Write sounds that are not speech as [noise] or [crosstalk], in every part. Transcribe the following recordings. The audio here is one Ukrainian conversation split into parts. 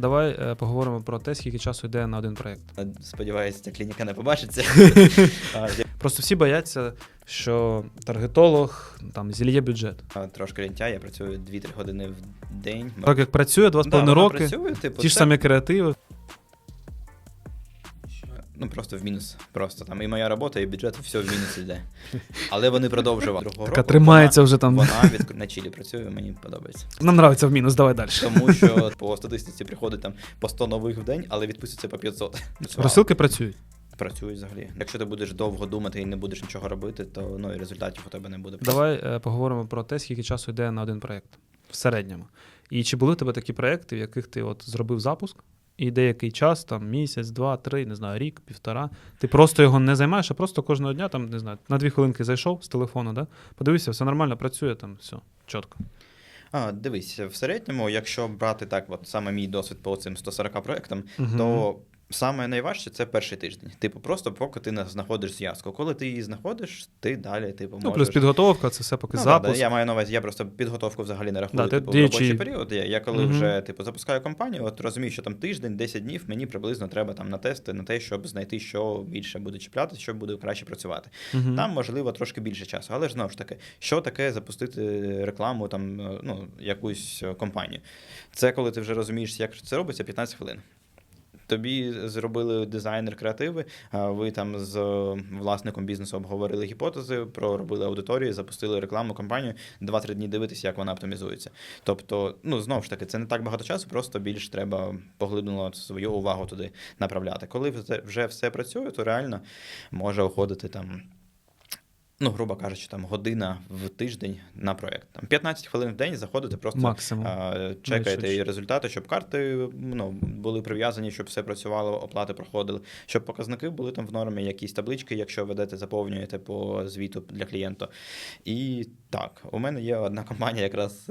Давай е, поговоримо про те, скільки часу йде на один проєкт. Сподіваюся, ця клініка не побачиться. [laughs] Просто всі бояться, що таргетолог там зільє бюджет. Трошки лінтя, я працюю 2-3 години в день. Так як працює два з Да, половиною вона роки, працює, типу, ті ж самі креативи. Ну просто в мінус. Просто там і моя робота, і бюджет, все в мінус йде. Але вони продовжували. Другого Така року тримається вже там. Вона, вона від на чилі працює, мені подобається. Нам нравиться в мінус, давай далі. Тому що по статистиці приходить там по 100 нових в день, але відпустяться по 500. Вау. Розсилки працюють. Працюють взагалі. Якщо ти будеш довго думати і не будеш нічого робити, то ну і результатів у тебе не буде. Давай е, поговоримо про те, скільки часу йде на один проєкт в середньому. І чи були в тебе такі проєкти, в яких ти от зробив запуск, і деякий час, там місяць, два, три, не знаю, рік, півтора. Ти просто його не займаєш, а просто кожного дня, там, не знаю, на дві хвилинки зайшов з телефону, да? подивився, все нормально, працює там, все, чітко. А, дивись, в середньому, якщо брати так, от саме мій досвід по цим 140 проектам, Мгм. то саме найважче це перший тиждень. Типу, просто поки ти не знаходиш зв'язку. Коли ти її знаходиш, ти далі, типу, Ну, плюс підготовка, це все поки Ну, запуск. да, я маю на увазі, я просто підготовку взагалі не рахую Да, ти типу, робочий період. Я, я коли Мгм. вже типу, запускаю компанію, от розумію, що там тиждень, 10 днів, мені приблизно треба там на тести, на те, щоб знайти, що більше буде чіпляти, що буде краще працювати. Мгм. Там можливо трошки більше часу, але ж знову ж таки, що таке запустити рекламу, там е, ну якусь е, компанію. Це коли ти вже розумієш, як це робиться, 15 хвилин. Тобі зробили дизайнер креативи, ви там з власником бізнесу обговорили гіпотези, проробили аудиторію, запустили рекламну кампанію, 2-3 дні дивитися, як вона оптимізується. Тобто, ну знову ж таки, це не так багато часу, просто більш треба поглиблено свою увагу туди направляти. Коли вже все працює, то реально може уходити там. Ну, грубо кажучи, там година в тиждень на проєкт. Там 15 хвилин в день заходите, просто Максимум. а, чекаєте Найшвидше. результати, щоб карти ну, були прив'язані, щоб все працювало, оплати проходили, щоб показники були там в нормі, якісь таблички, якщо ведете, заповнюєте по звіту для клієнта. І так, у мене є одна компанія, якраз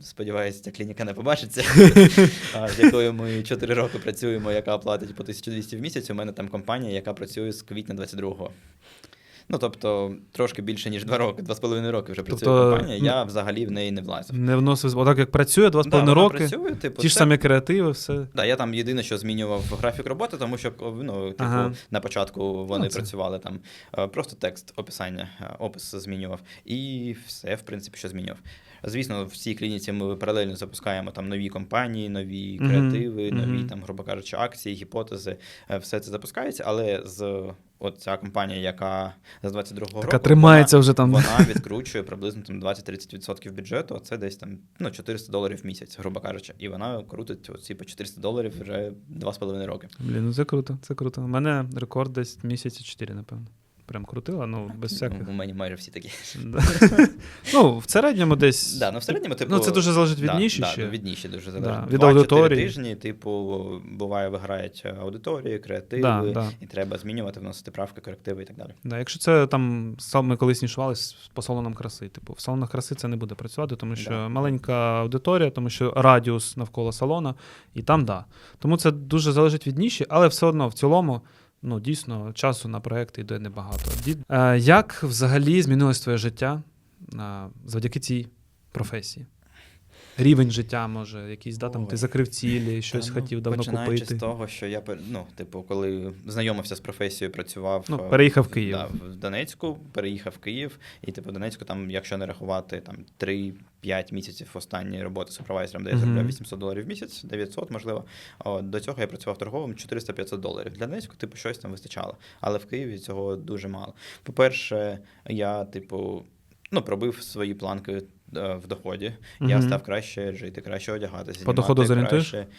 сподіваюся, ця клініка не побачиться, [laughs] з якою ми 4 роки працюємо, яка платить по 1200 в місяць. У мене там компанія, яка працює з квітня 22-го. Ну, тобто, трошки більше, ніж два роки, 2,5 роки вже працює Тобто, компанія, ну, я взагалі в неї не влазив. Не вносив, отак як працює, два з половиною роки, працює, типу, ті ж це- самі креативи, все. Да, я там єдине, що змінював графік роботи, тому що ну, типу, Ага. на початку вони Ну, працювали там е, просто текст описання, е, опис змінював, і все, в принципі, що змінював. Звісно, в цій клініці ми паралельно запускаємо там нові компанії, нові креативи, нові там, грубо кажучи, акції, гіпотези. е, Все це запускається, але з от ця компанія, яка з 22-го Така року тримається вже там. вона відкручує приблизно там 20-30% бюджету, а це десь там ну, 400 доларів в місяць, грубо кажучи. І вона крутить оці по 400 доларів вже 2,5 роки. Блін, ну це круто, це круто. У мене рекорд десь місяці 4, напевно. Прям крутила, ну без всяких. Ну, У мене майже всі такі. [laughs] Ну, в середньому десь. Да, ну, в середньому, типу, Ну, це дуже залежить від ніші ще. ну, від ніші дуже залежить. від 2-4 аудиторії. тижні, типу, буває, виграють аудиторії, креативи, і треба змінювати, вносити правки, корективи і так далі. Да, якщо це там ми колись нішувалися по салонам краси. Типу, в салонах краси це не буде працювати, тому що маленька аудиторія, тому що радіус навколо салона, і там да. Тому це дуже залежить від ніші, але все одно в цілому. Ну, дійсно, часу на проекти йде небагато. Е, як взагалі змінилось твоє життя е, завдяки цій професії? Рівень життя, може, якийсь, да, там, ти закрив цілі, щось Та, ну, хотів давно починаючи купити. з того, що я ну, типу, коли знайомився з професією, працював. Ну, е, переїхав в Київ. Да, в Донецьку, переїхав в Київ, і типу в Донецьку, там, якщо не рахувати там 3-5 місяців останньої роботи супервайзером, де я заробляв 800 доларів в місяць, 900, можливо. О, до цього я працював торговим 400-500 доларів. Для Донецьку, типу, щось там вистачало. Але в Києві цього дуже мало. По-перше, я, типу, ну, пробив свої планки. Е, В доході я Мгм. став краще жити, краще одягатися. По доходу зорієнтуєш? краще.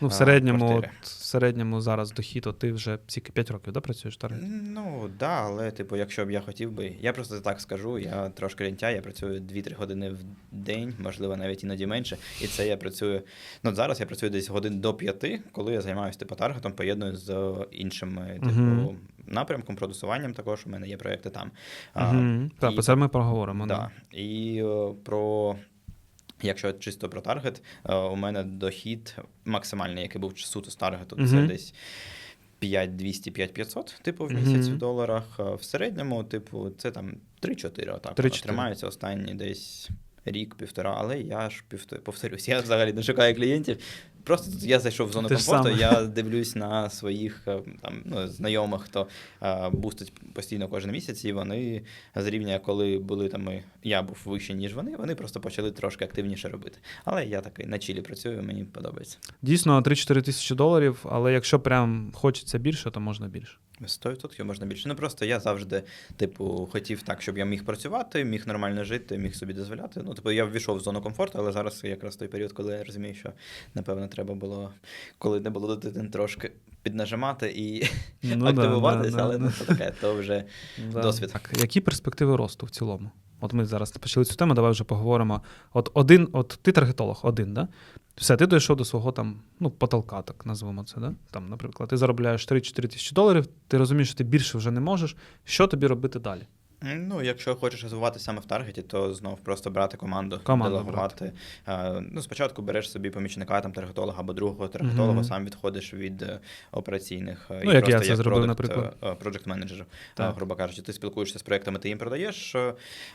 Ну, в середньому, от, в середньому зараз дохід, от ти вже скільки 5 років да, працюєш в таргеті? Ну, да, але, типу, якщо б я хотів би, я просто так скажу, я трошки лінтя, я працюю 2-3 години в день, можливо, навіть іноді менше. І це я працюю. Ну, зараз я працюю десь годин до 5, коли я займаюся типу таргетом, поєдную з іншими, типу, Мгм. Напрямком, продюсуванням також. У мене є проекти там. Угу. Так, про це ми поговоримо. Да. І е, про. Якщо чисто про таргет, е, у мене дохід максимальний, який був суто з таргету, це Мгм. десь 5200 5500 типу, в місяць в доларах. В середньому, типу, це там 3-4 отак. 3-4. Тримаються останні десь рік-півтора, але я ж повторюсь, я взагалі не шукаю клієнтів. Просто я зайшов в зону Ти комфорту, я дивлюсь на своїх е, там, ну, знайомих, хто а, бустить постійно кожен місяць, і вони з рівня, коли були там, я був вище, ніж вони, вони просто почали трошки активніше робити. Але я такий на чілі працюю, мені подобається. Дійсно, 3-4 тисячі доларів, але якщо прям хочеться більше, то можна більше. 100% можна більше. Ну просто я завжди, типу, хотів так, щоб я міг працювати, міг нормально жити, міг собі дозволяти. Ну, типу, я ввійшов в зону комфорту, але зараз якраз той період, коли я розумію, що напевно треба було, коли не було дитини, трошки піднажимати і Ну, активуватися, да, але да, ну, це таке, то вже [laughs] да. досвід. Так, які перспективи росту в цілому? От ми зараз почали цю тему, давай вже поговоримо. От один, от ти таргетолог, один, да? Все, ти дійшов до свого там, ну, потолка, так назвемо це, да? Там, наприклад, ти заробляєш 3-4 тисячі доларів, ти розумієш, що ти більше вже не можеш. Що тобі робити далі? Ну, якщо хочеш розвивати саме в таргеті, то знов просто брати команду, Команду делегувати. Е, Ну, спочатку береш собі помічника, там таргетолога або другого таргетолога, Мгм. сам відходиш від е, операційних. е, Ну, як я це зробив, наприклад. Проджект менеджерів, Так. грубо кажучи, ти спілкуєшся з проектами, ти їм продаєш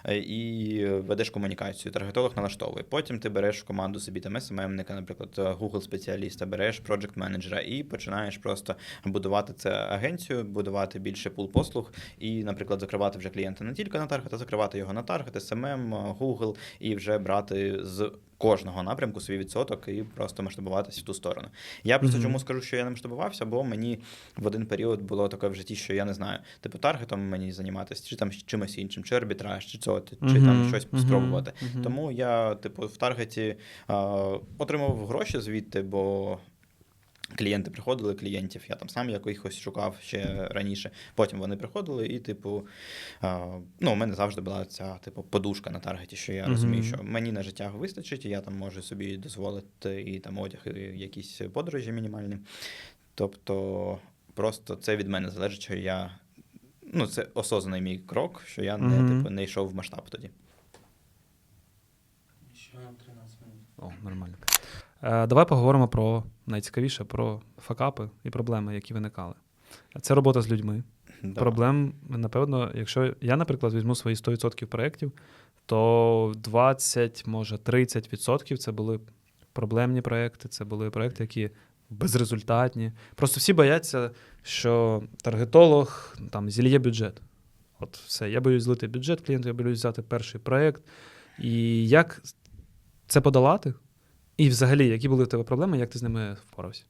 і ведеш комунікацію. Таргетолог налаштовує. Потім ти береш в команду собі там SMM-ника, наприклад, е, Google спеціаліста, береш проджект менеджера і починаєш просто будувати це агенцію, будувати більше пул послуг і, наприклад, закривати вже клієнта не тільки на таргет, а закривати його на таргет, SMM, Google, і вже брати з кожного напрямку свій відсоток і просто масштабуватися в ту сторону. Я просто Мгм. чому скажу, що я не масштабувався, бо мені в один період було таке в житті, що я не знаю, типу таргетом мені займатися, чи там чимось іншим, чи арбітраж, чи це, чи там Мгм, щось мгм, спробувати. Тому я, типу, в таргеті а, отримав гроші звідти, бо. Клієнти приходили, клієнтів, я там сам якихось шукав ще раніше. Потім вони приходили, і, типу, ну, у мене завжди була ця, типу, подушка на таргеті, що я розумію, що мені на життя вистачить, і я там можу собі дозволити і там одяг, і якісь подорожі мінімальні. Тобто, просто це від мене залежить, що я. Ну, це осознаний мій крок, що я не, типу, не йшов в масштаб тоді. Ще 13 минут. О, нормально. Е, давай поговоримо про найцікавіше, про факапи і проблеми, які виникали. Це робота з людьми. Да. Проблем, напевно, якщо я, наприклад, візьму свої 100% проєктів, то 20, може 30% це були проблемні проєкти, це були проєкти, які безрезультатні. Просто всі бояться, що таргетолог там зільє бюджет. От все, я боюсь злити бюджет клієнту, я боюсь взяти перший проєкт. І як це подолати? І взагалі, які були в тебе проблеми, як ти з ними впорався?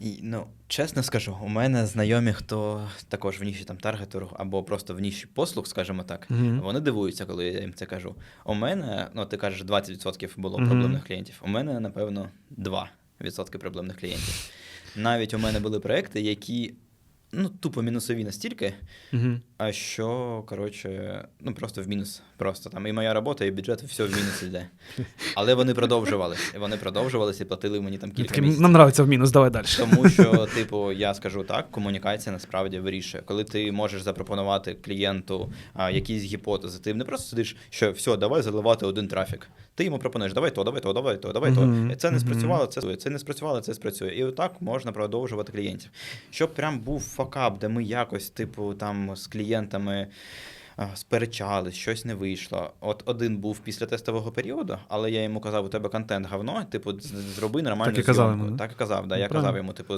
І, ну, чесно скажу, у мене знайомі, хто також в ніші там таргетеру або просто в ніші послуг, скажімо так, Мгм. вони дивуються, коли я їм це кажу. У мене, ну ти кажеш, 20% було Мгм. проблемних клієнтів. У мене, напевно, 2% проблемних клієнтів. Навіть у мене були проекти, які ну, тупо мінусові настільки, Мгм. а що, коротше, ну просто в мінус. Просто там і моя робота, і бюджет, все в мінус йде. Але вони продовжувалися. І вони продовжувалися і платили мені там кілька місяців. нам нравиться в мінус, давай далі. Тому що, типу, я скажу так, комунікація насправді вирішує. Коли ти можеш запропонувати клієнту а, якісь гіпотези, ти не просто сидиш, що все, давай заливати один трафік. Ти йому пропонуєш, давай то, давай то, давай то, давай Мгм, то. Це не спрацювало, це це не спрацювало, це спрацює. І отак можна продовжувати клієнтів. Щоб прям був факап, де ми якось, типу, там з клієнтами. а, Сперечались, щось не вийшло. От один був після тестового періоду, але я йому казав, у тебе контент говно, типу, зроби нормальну Так і казав йому. Так і казав, да. Ну, я правильно. казав йому, типу,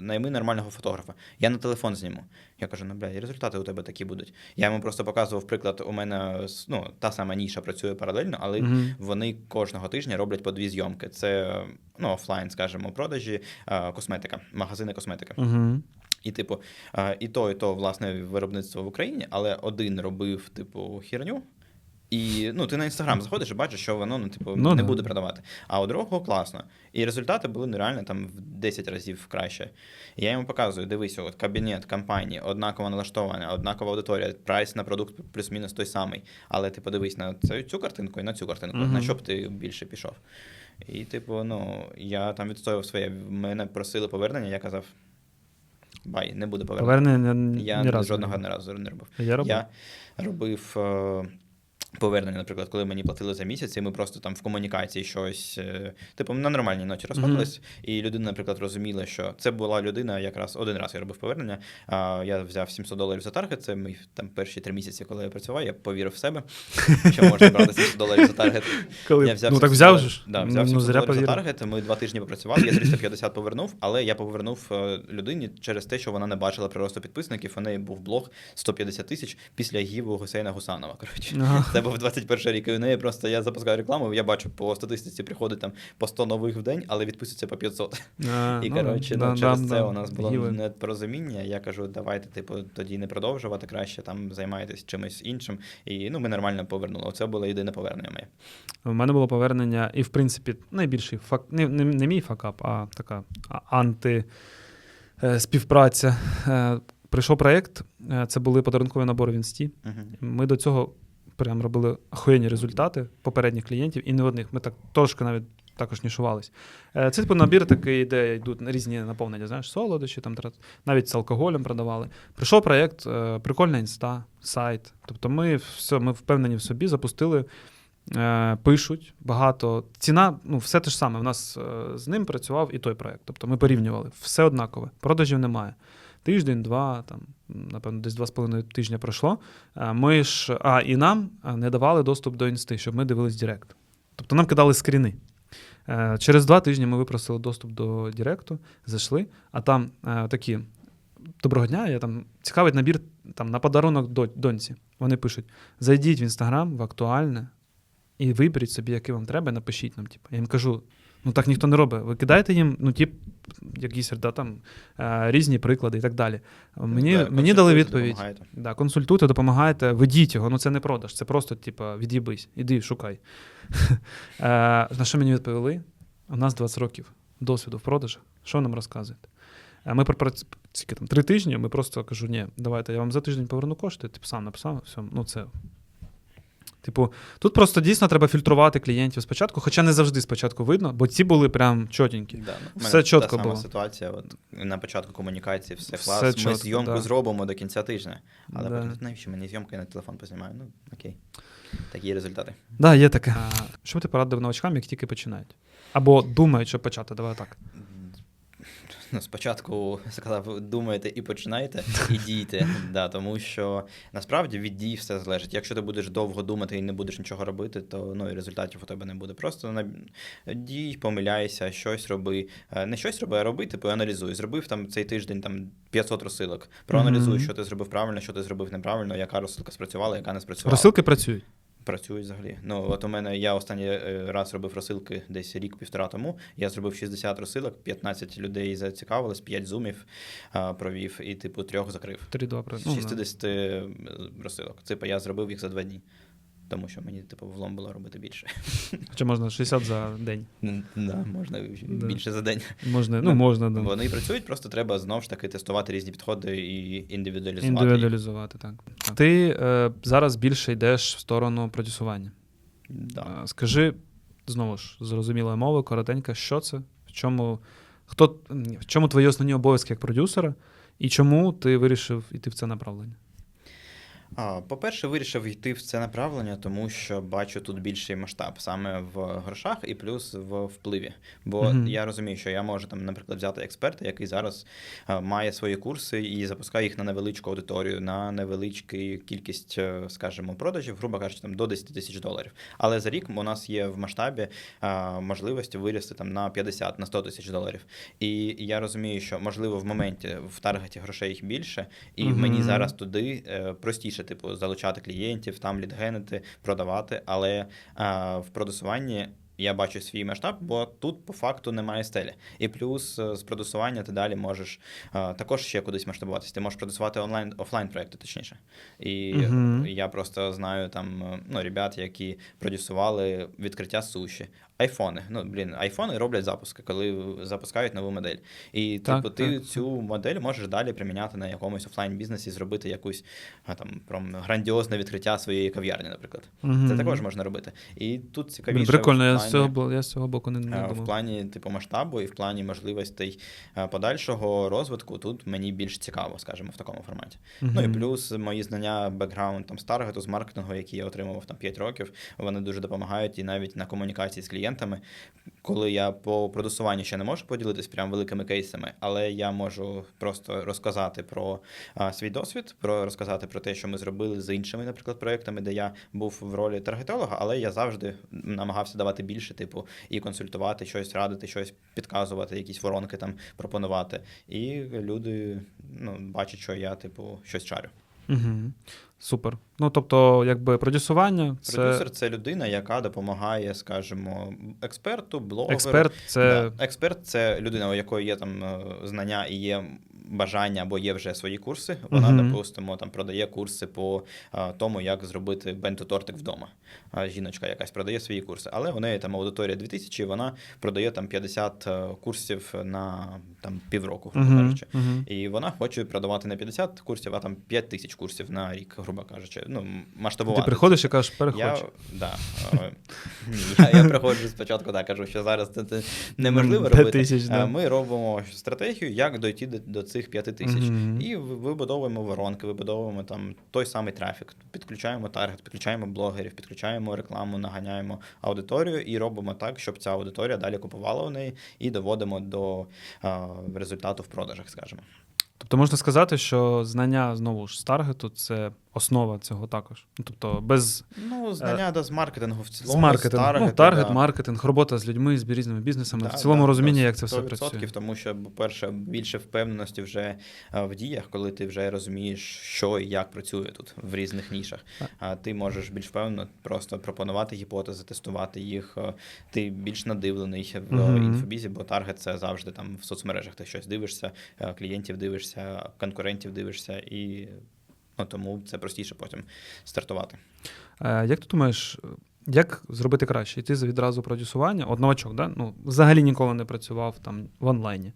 найми нормального фотографа. Я на телефон зніму. Я кажу, ну бля, і результати у тебе такі будуть. Я йому просто показував приклад, у мене ну, та сама ніша працює паралельно, але Мгм. вони кожного тижня роблять по дві зйомки. Це ну, офлайн, скажімо, продажі, е, косметика, магазини косметики. Мгм. І, типу, і то, і то, власне, виробництво в Україні, але один робив, типу, херню. І ну, ти на інстаграм заходиш і бачиш, що воно ну, типу, Ну, не да. буде продавати. А у другого класно. І результати були нереально там в 10 разів краще. І я йому показую: дивись, от кабінет компанії, однаково налаштоване, однакова аудиторія, прайс на продукт плюс-мінус той самий. Але ти подивись на цю, цю картинку і на цю картинку, Мгм. на що б ти більше пішов. І, типу, ну, я там відстоював своє. Мене просили повернення, я казав. Бай, не буде повернення. Повернення ні, Я ні разу. жодного не не разу не робив. Я робив. Я робив е, Повернення, наприклад, коли мені платили за місяць, і ми просто там в комунікації щось, е, типу, на нормальній ноті розходились, і людина, наприклад, розуміла, що це була людина, якраз один раз я робив повернення. А я взяв 700 доларів за таргет. Це мої там перші три місяці, коли я працював. Я повірив в себе, що можна брати 700 доларів за таргет. Коли... Я взяв ну так взяв же ж. Да, взяв ну, 700 зря доларів за таргет. Ми два тижні попрацювали. Я 350 повернув, але я повернув е, людині через те, що вона не бачила приросту підписників. У неї був блог 150 тисяч після гіву Гусейна Гусанова. Коротше, це був 21 рік. І у неї просто я запускаю рекламу. Я бачу по статистиці приходить там по 100 нових в день, але відписується по 500. А, І ну, коротше, да, ну, через да, це да. у нас було Гіви. непорозуміння. Я кажу, давайте, типу, тоді не продовжувати краще, там займайтесь чимось іншим. І ну, ми нормально повернули. Оце було єдине повернення моє. У мене було повернення, і в принципі, найбільший фак, не, не, не мій факап, а така анти е, співпраця. Е, прийшов проєкт, е, це були подарункові набори в інсті. Угу. Ми до цього прям робили охуєнні результати попередніх клієнтів, і не одних. Ми так трошки навіть також нішувались. Е, Це типу набір такий, де йдуть різні наповнення, знаєш, солодощі, там навіть з алкоголем продавали. Прийшов проєкт, е, прикольна інста, сайт. Тобто ми все, ми впевнені в собі, запустили. Е, пишуть багато. Ціна, ну, все те ж саме. У нас з ним працював і той проєкт. Тобто ми порівнювали. Все однакове. Продажів немає. Тиждень, два, там, напевно, десь два з половиною тижня пройшло. Е, Ми ж, а, і нам е, не давали доступ до інсти, щоб ми дивились Директ. Тобто нам кидали скріни. Е, Через два тижні ми випросили доступ до Директу, зайшли, а там такі. Доброго дня, я там цікавий набір там, на подарунок доньці. Вони пишуть: зайдіть в інстаграм, в актуальне, і виберіть собі, який вам треба, і напишіть нам. Типу. Я їм кажу: ну так ніхто не робить. Ви кидаєте їм, ну, тип, якісь да, там, е, різні приклади і так далі. Мені, Да, мені дали відповідь. допомагаєте. Да, консультуйте, допомагаєте, ведіть його. Ну це не продаж, це просто, типу, від'їбись, іди, шукай. [laughs] Е, на що мені відповіли? У нас 20 років досвіду в продажах. Що нам розказуєте? Е, Ми там три тижні. Ми просто кажу, ні, давайте я вам за тиждень поверну кошти. Типу сам написав, все. Ну це. Типу, тут просто дійсно треба фільтрувати клієнтів спочатку, хоча не завжди спочатку видно, бо ці були прям чотенькі. Да, ну, Все мене чітко та сама було. ситуація. От, на початку комунікації все Все клас. Ми зйомку да. зробимо до кінця тижня. Але Да. потім, навіщо мені зйомка, я на телефон познімаю? Ну, окей. Такі результати. Так, да, є таке. Що б ти порадив новачкам, як тільки починають? Або думають, що почати, давай так. Ну, [laughs] спочатку сказав, думайте і починайте, і дійте. [laughs] Да, тому що насправді від дій все залежить. Якщо ти будеш довго думати і не будеш нічого робити, то ну, і результатів у тебе не буде. Просто на... дій, помиляйся, щось роби. Е, Не щось роби, а роби, типу аналізуй. Зробив там цей тиждень там 500 розсилок. Проаналізуй, Мгм. що ти зробив правильно, що ти зробив неправильно, яка розсилка спрацювала, яка не спрацювала. Розсилки працюють. Працюють взагалі. Ну, от у мене я останній е, раз робив розсилки десь рік-півтора тому. Я зробив 60 розсилок, 15 людей зацікавилось, 5 зумів а, провів і, типу, трьох закрив. 3-2 про- З ну, да. 60 е, розсилок. Типу, я зробив їх за два дні. Тому що мені, типу, влом було робити більше. [laughs] Хоча можна 60 за день. Да, можна Да. більше за день. Можна, ну, Ну, можна, да. Вони працюють, просто треба знову ж таки тестувати різні підходи і індивідуалізувати. Індивідуалізувати, так. так. Ти е, зараз більше йдеш в сторону продюсування. Да. Е, Скажи знову ж зрозумілою мовою, коротенько, що це, в чому, хто, в чому твої основні обов'язки як продюсера, і чому ти вирішив йти в це направлення? По-перше, вирішив йти в це направлення, тому що бачу тут більший масштаб саме в грошах і плюс в впливі. Бо Мгм. я розумію, що я можу там, наприклад, взяти експерта, який зараз має свої курси і запускає їх на невеличку аудиторію, на невеличку кількість, е, скажімо, продажів, грубо кажучи, там до 10 тисяч доларів. Але за рік у нас є в масштабі можливості вирісти там на 50, на 100 тисяч доларів. І я розумію, що можливо в моменті в таргеті грошей їх більше, і Мгм. мені зараз туди е, простіше, типу, залучати клієнтів, там лідгенити, продавати. Але е, в продусуванні я бачу свій масштаб, бо тут по факту немає стелі. І плюс е, з продусування ти далі можеш е, також ще кудись масштабуватися. Ти можеш продусувати онлайн офлайн проекти, точніше. І Мгм. я просто знаю там ну, ребят, які продюсували відкриття суші, Айфони. Ну, блін, айфони роблять запуски, коли запускають нову модель. І Так, типу, ти так. цю модель можеш далі приміняти на якомусь офлайн бізнесі, зробити якусь там прям грандіозне відкриття своєї кав'ярні, наприклад. Це також можна робити. І тут цікавіше. Прикольно, в я з, цього, я з цього боку не, не Е, В плані типу масштабу і в плані можливостей подальшого розвитку тут мені більш цікаво, скажімо, в такому форматі. Ну і плюс мої знання бекграунд там з таргету, з маркетингу, які я отримував там 5 років, вони дуже допомагають і навіть на комунікації з клієнтами. Коли я по продусуванню ще не можу поділитись прям великими кейсами, але я можу просто розказати про а, свій досвід, про розказати про те, що ми зробили з іншими, наприклад, проектами, де я був в ролі таргетолога, але я завжди намагався давати більше, типу, і консультувати, щось радити, щось підказувати, якісь воронки там пропонувати. І люди ну, бачать, що я, типу, щось шарю. Угу. Супер. Ну, тобто, якби продюсування, це Продюсер це людина, яка допомагає, скажімо, експерту, блогеру. експерт, це Да. Експерт це людина, у якої є там е, знання і є бажання або є вже свої курси. Вона, Мгм. допустимо, там продає курси по тому, як зробити бенто-тортик вдома. А Жіночка якась продає свої курси, але у неї там аудиторія 2000, і вона продає там 50 е, курсів на там півроку, грубо Мгм, кажучи. мгм. І вона хоче продавати не 50 курсів, а там 5 тисяч курсів на рік, грубо кажучи. Ну, масштабувати. Ти приходиш і кажеш, Я, да, е, я, я приходжу спочатку, так кажу, що зараз це, неможливо робити. Е, Ми робимо стратегію, як дойти до, до цих 5 тисяч. Мгм. І вибудовуємо воронки, вибудовуємо там той самий трафік, підключаємо таргет, підключаємо блогерів, підключаємо рекламу, наганяємо аудиторію і робимо так, щоб ця аудиторія далі купувала у неї і доводимо до а, результату в продажах, скажімо. Тобто можна сказати, що знання знову ж з таргету це основа цього також. Ну, тобто, без Ну, знання да, з маркетингу в з цілому. маркетингу. таргету, ну, таргет, да. маркетинг, робота з людьми, з різними бізнесами. Да, в цілому да, розуміння, як це все працює. тому що, по-перше, більше впевненості вже е, в діях, коли ти вже розумієш, що і як працює тут в різних нішах. А ти можеш більш впевнено просто пропонувати гіпотези, тестувати їх. е, Ти більш надивлений в Мгм. інфобізі, бо таргет це завжди там в соцмережах. Ти щось дивишся, е, клієнтів дивишся, конкурентів дивишся, і ну, тому це простіше потім стартувати. Е, як ти думаєш, як зробити краще? Йти відразу продюсування? От новачок, да? ну, взагалі ніколи не працював там в онлайні.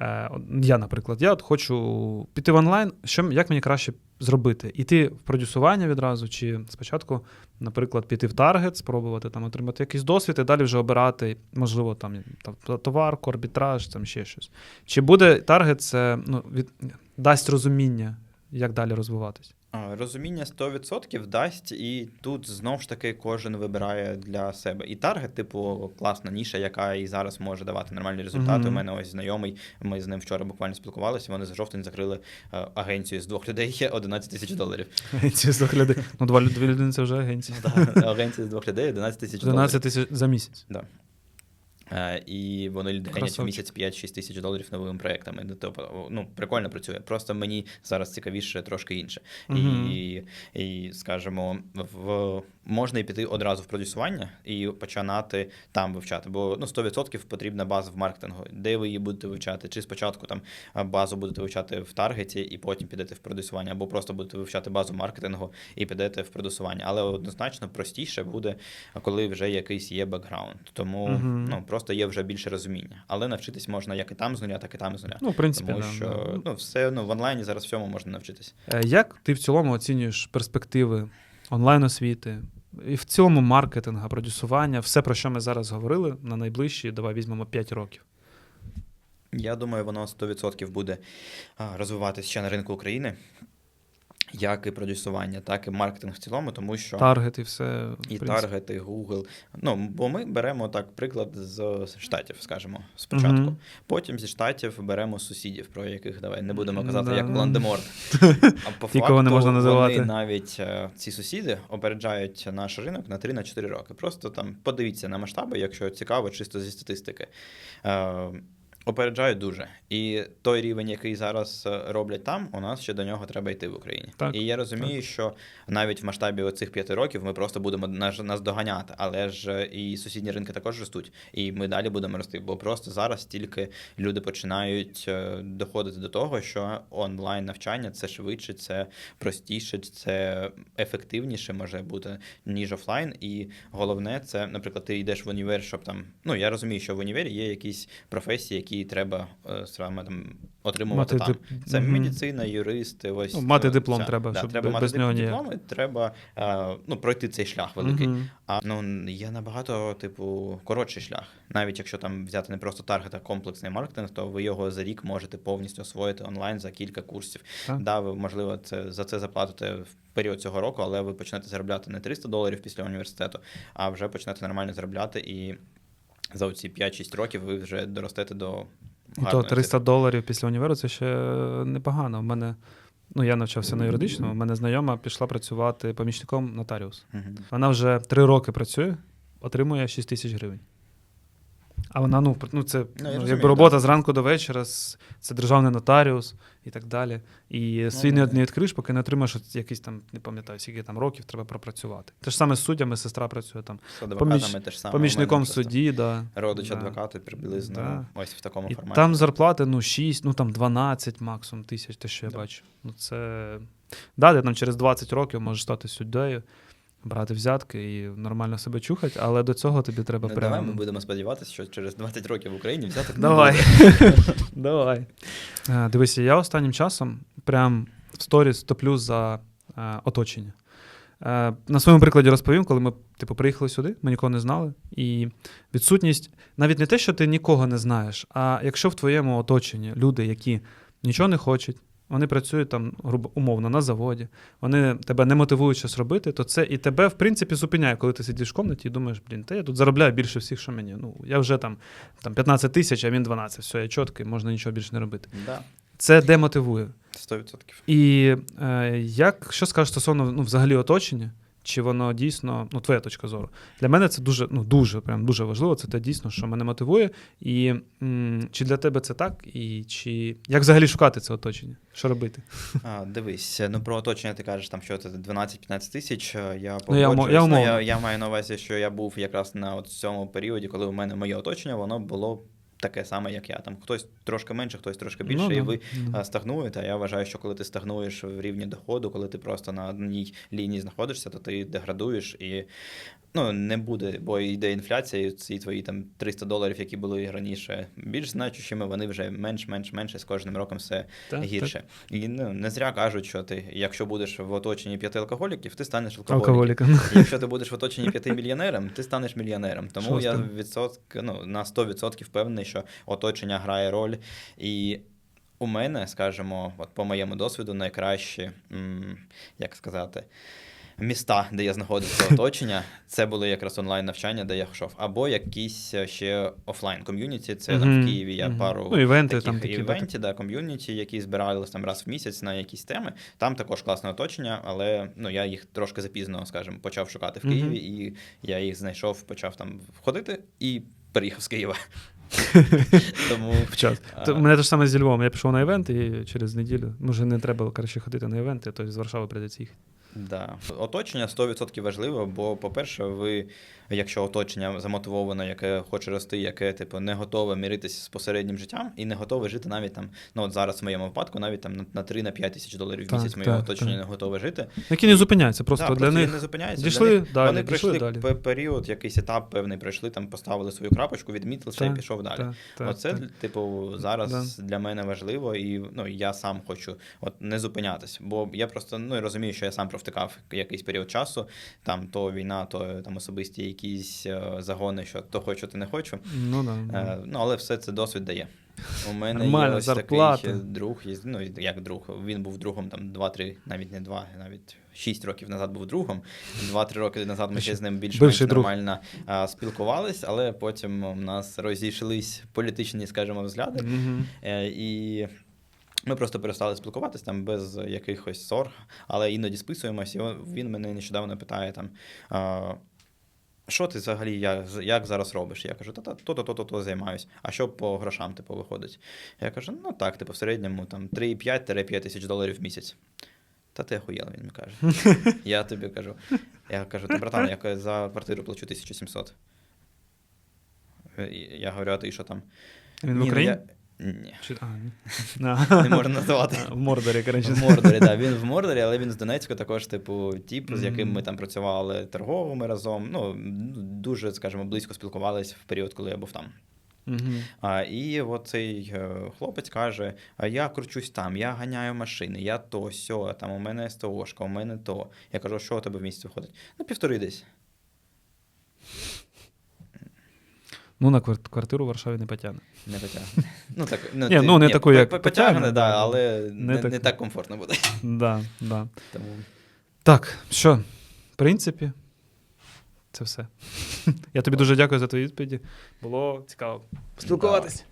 Е, я, наприклад, я от хочу піти в онлайн. Що, як мені краще зробити? Іти в продюсування відразу, чи спочатку, наприклад, піти в таргет, спробувати там отримати якийсь досвід і далі вже обирати, можливо, там, там товарку, арбітраж, там ще щось. Чи буде таргет це ну, від, дасть розуміння, як далі розвиватись? Розуміння 100% дасть, і тут знов ж таки кожен вибирає для себе. І таргет, типу, класна ніша, яка і зараз може давати нормальні результати. Мгм. У мене ось знайомий. Ми з ним вчора буквально спілкувалися. Вони за жовтень закрили е, агенцію з двох людей 11 тисяч доларів. Агенції з двох людей. Ну, два, дві людини це вже агенція. Агенція з двох людей 11 тисяч доларів. 11 тисяч за місяць. Да. Е, І вони генять в місяць 5-6 тисяч доларів новими проектами. Ну, Тобто, ну, прикольно працює. Просто мені зараз цікавіше трошки інше. Угу. І, і, скажімо, в, можна і піти одразу в продюсування і починати там вивчати. Бо ну, 100% потрібна база в маркетингу. Де ви її будете вивчати? Чи спочатку там базу будете вивчати в таргеті і потім підете в продюсування, або просто будете вивчати базу маркетингу і підете в продюсування. Але однозначно простіше буде, коли вже якийсь є бекграунд. Тому Мгм. ну, просто є вже більше розуміння. Але навчитись можна як і там з нуля, так і там з нуля. Ну, в принципі, Тому да, що да. ну, все ну, в онлайні зараз всьому можна навчитись. Е, Як ти в цілому оцінюєш перспективи онлайн-освіти і в цьому маркетинга, продюсування, все, про що ми зараз говорили, на найближчі, давай візьмемо 5 років. Я думаю, воно 100% буде розвиватися ще на ринку України, як і продюсування, так і маркетинг в цілому, тому що Таргет і все. і принципі. таргет, і Google. Ну, бо ми беремо так приклад з штатів, скажімо, спочатку. Мгм. Потім зі штатів беремо сусідів, про яких давай не будемо казати, Да. як Волан-де-Морт. [laughs] А по Нікого не можна називати. Вони навіть е, ці сусіди опереджають наш ринок на 3-4 роки. Просто там подивіться на масштаби, якщо цікаво, чисто зі статистики. Опереджають дуже. І той рівень, який зараз е, роблять там, у нас ще до нього треба йти в Україні. Так, і я розумію, що навіть в масштабі оцих п'яти років ми просто будемо нас, нас доганяти, але ж е, і сусідні ринки також ростуть, і ми далі будемо рости. Бо просто зараз тільки люди починають е, доходити до того, що онлайн навчання це швидше, це простіше, це ефективніше може бути ніж офлайн. І головне, це, наприклад, ти йдеш в універ, щоб там. Ну я розумію, що в універі є якісь професії, які треба е, саме там отримувати Мати там. дип- Це Мгм. медицина, юристи. Ось Ну, мати е, диплом ця- треба, да, щоб треба без мати нього диплом, і треба е, ну, пройти цей шлях великий. Мгм. А ну є набагато, типу, коротший шлях. Навіть якщо там взяти не просто таргет, а комплексний маркетинг, то ви його за рік можете повністю освоїти онлайн за кілька курсів. Так. Да, ви можливо це за це заплатите в період цього року, але ви почнете заробляти не 300 доларів після університету, а вже почнете нормально заробляти і. За оці 5-6 років ви вже доростете до І то гарної 300 доларів після універу це ще непогано. У мене, ну я навчався на юридичному, у мене знайома пішла працювати помічником нотаріус. Вона вже три роки працює, отримує 6 тисяч гривень. А вона, ну, ну це ну, розумію, якби робота зранку до вечора, це державний нотаріус і так далі. І свій не, не відкриєш, поки не отримаєш от якісь там, не пам'ятаю, скільки там років треба пропрацювати. Те ж саме з суддями, сестра працює там, З адвокатами поміч- те ж саме. Помічником судді, да. Родич да. адвокати приблизно Да. ось в такому І форматі. там зарплати ну 6, ну там 12 максимум тисяч, те, що я Да. бачу. Ну це. Да, ти там через 20 років можеш стати суддею, брати взятки і нормально себе чухати, але до цього тобі треба Ну, прям. Давай ми будемо сподіватися, що через 20 років в Україні взяти. Давай. [laughs] Давай. Е, Дивися, я останнім часом прям в сторіс топлю за е, оточення. Е, на своєму прикладі розповім, коли ми типу, приїхали сюди, ми нікого не знали. І відсутність навіть не те, що ти нікого не знаєш, а якщо в твоєму оточенні люди, які нічого не хочуть, вони працюють там грубо умовно на заводі, вони тебе не мотивують щось робити, то це і тебе, в принципі, зупиняє, коли ти сидиш в комнаті і думаєш, блін, та я тут заробляю більше всіх, що мені. Ну, я вже там, там 15 тисяч, а він 12, все, я чіткий, можна нічого більше не робити. Да, Це демотивує. 100%. І е, як що скажеш стосовно ну, взагалі оточення? Чи воно дійсно, ну, твоя точка зору? Для мене це дуже, ну, дуже, прям дуже важливо. Це те дійсно, що мене мотивує. І м, чи для тебе це так? І чи як взагалі шукати це оточення? Що робити? А, дивись, ну про оточення ти кажеш, там що це 12-15 тисяч. е, Я Ну, я я Ну, я, я маю на увазі, що я був якраз на от цьому періоді, коли у мене моє оточення, воно було таке саме, як я. Там хтось трошки менше, хтось трошки більше, Ну, і ви да. стагнуєте. А я вважаю, що коли ти стагнуєш в рівні доходу, коли ти просто на одній лінії знаходишся, то ти деградуєш і ну, не буде, бо йде інфляція, і ці твої там 300 доларів, які були раніше, більш значущими, вони вже менш, менш, менше з кожним роком все Так, гірше. І ну, не зря кажуть, що ти, якщо будеш в оточенні п'яти алкоголіків, ти станеш алкоголіком. Алкоголіком. Якщо ти будеш в оточенні п'яти мільйонером, ти станеш мільйонером. Тому я Шостим. відсотк, ну, на 100% впевнений, що оточення грає роль. І у мене, скажімо, от по моєму досвіду, найкращі, як сказати, міста, де я знаходився [laughs] оточення, це були якраз онлайн навчання, де я йшов, або якісь е, ще офлайн ком'юніті. Це там в Києві я пару Ну, івенти таких там такі, да, ком'юніті, які збирались там раз в місяць на якісь теми. Там також класне оточення, але ну я їх трошки запізно, скажімо, почав шукати в. Києві, і я їх знайшов, почав там ходити і переїхав з Києва. [laughs] Тому В час. А. У мене те ж саме зі Львовом. Я пішов на івент і через неділю. Може, не треба краще ходити на івенти, то з Варшави прийдеться їхати. Да. Оточення 100% важливо, бо, по-перше, ви, якщо оточення замотивоване, яке хоче рости, яке типу не готове міритися з посереднім життям і не готове жити навіть там, ну от зараз в моєму випадку, навіть там на- на 3-5 тисяч доларів в Так, місяць моє так, оточення так. не готове жити. Які не зупиняються, просто Да, для просто них. не зупиняються. дійшли для них, далі, вони дійшли пройшли далі. пе- період, якийсь етап певний пройшли, там поставили свою крапочку, відмітили все і пішов далі. Так, так, Оце, так. типу, зараз для мене важливо, і ну, я сам хочу от, не зупинятись. Бо я просто ну, розумію, що я сам провтикав якийсь період часу, там то війна, то там особисті якісь е, загони, що то хочу, то не хочу. Ну, да, Е, да. ну, але все це досвід дає. У мене Нормально, є ось зарплата. такий друг, ну як друг. Він був другом там 2-3, навіть не 2, навіть 6 років назад був другом. 2-3 роки назад ми ще з ним більш-менш нормально а, спілкувались, але потім у нас розійшлись політичні, скажімо, взгляди. Мгм. Е, і ми просто перестали спілкуватись там без якихось ссор, але іноді списуємось, і він мене нещодавно питає там. Що ти взагалі як, як зараз робиш? Я кажу, та-та, то-то, то-то, то займаюсь. А що по грошам, типу, виходить? Я кажу, ну так, типу, в середньому там 3,5-5 тисяч доларів в місяць. Та ти охуєл, він мені каже. [laughs] Я тобі кажу. Я кажу, та братан, я за квартиру плачу 1700. Е, Я говорю, а ти що там? Він в ну, Україні? Ні. Чи... А, ні. [laughs] Не можна називати. А, В Мордорі, коротше. В Мордорі, так. Він в Мордорі, але він з Донецька також, типу, тіп, з яким ми там працювали торговими разом. Ну, дуже, скажімо, близько спілкувалися в період, коли я був там. Мгм. А, і от цей е, хлопець каже: а я кручусь там, я ганяю машини, я то, сьо, там у мене СТОшка, у мене то. Я кажу, що у тебе в місяць виходить? Ну, півтори десь. Ну, на квартиру в Варшаві не потягне. Не потягне. Ну, так, ну, Ні, ну, не таку, як потягне, потягне, да, але не не, так- не так комфортно буде. Да, да. Тому Так, що, в принципі, це все. [laughs] Я тобі дуже дякую за твої відповіді. Було цікаво Спілкуватись.